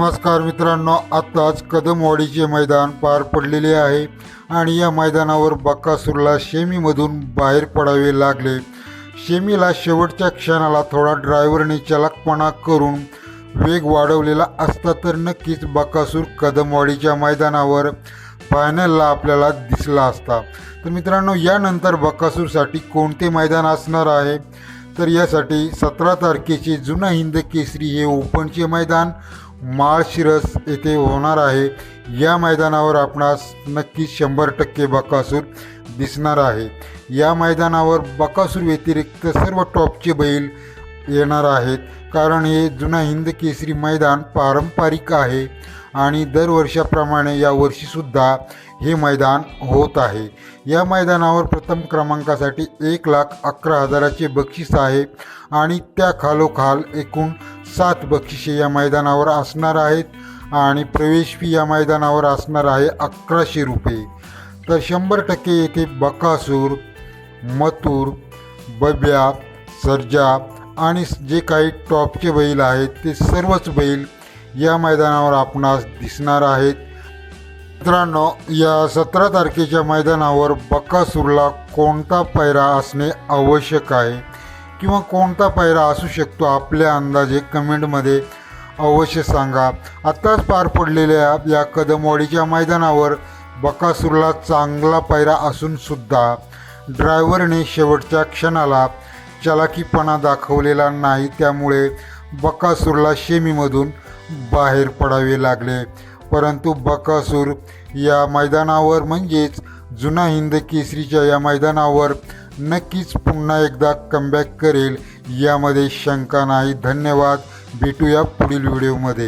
नमस्कार मित्रांनो आत्ताच कदमवाडीचे मैदान पार पडलेले आहे आणि या मैदानावर बक्कासूरला शेमीमधून बाहेर पडावे लागले. शेमीला शेवटच्या क्षणाला थोडा ड्रायव्हरने चलाकपणा करून वेग वाढवलेला असता तर नक्कीच बक्कासूर कदमवाडीच्या मैदानावर फायनलला आपल्याला दिसला असता. तर मित्रांनो यानंतर बक्कासूरसाठी कोणते मैदान असणार आहे? तर यासाठी सतरा तारखेचे जुना हिंद केसरी हे ओपनचे मैदान माळशिरस येथे होणार आहे. या मैदानावर आपणास नक्की शंभर टक्के बकासूर दिसणार आहे. या मैदानावर बकासूर व्यतिरिक्त सर्व टॉपचे बैल येणार आहेत. कारण हे जुना हिंद केसरी मैदान पारंपरिक आहे आणि दरवर्षाप्रमाणे यावर्षीसुद्धा हे मैदान होत आहे. या मैदानावर प्रथम क्रमांकासाठी एक लाख अकरा हजाराचे बक्षीस आहे आणि त्या खालोखाल एकूण सात बक्षिसे या मैदानावर असणार आहेत आणि प्रवेश फी या मैदानावर असणार आहे अकराशे रुपये. तर शंभर टक्के येथे बकासूर मथुर बब्या सर्जा आणि जे काही टॉपचे बैल आहेत ते सर्वच बैल या मैदानावर आपणास दिसणार आहेत. मित्रांनो या सतरा तारखेच्या मैदानावर बकासूरला कोणता पैरा असणे आवश्यक आहे? किंवा कोणता पायरा असू शकतो आपल्या अंदाजे कमेंटमध्ये अवश्य सांगा. आत्ताच पार पडलेल्या या कदमवाडीच्या मैदानावर बकासूरला चांगला पायरा असूनसुद्धा ड्रायव्हरने शेवटच्या क्षणाला चलाकीपणा दाखवलेला नाही. त्यामुळे बकासूरला शेमीमधून बाहेर पडावे लागले. परंतु बकासूर या मैदानावर म्हणजेच जुना हिंद केसरीच्या या मैदानावर नक्कीच पुन्हा एकदा कमबॅक करेल. यामध्ये शंका नाही. धन्यवाद. भेटूया पुढील व्हिडिओमध्ये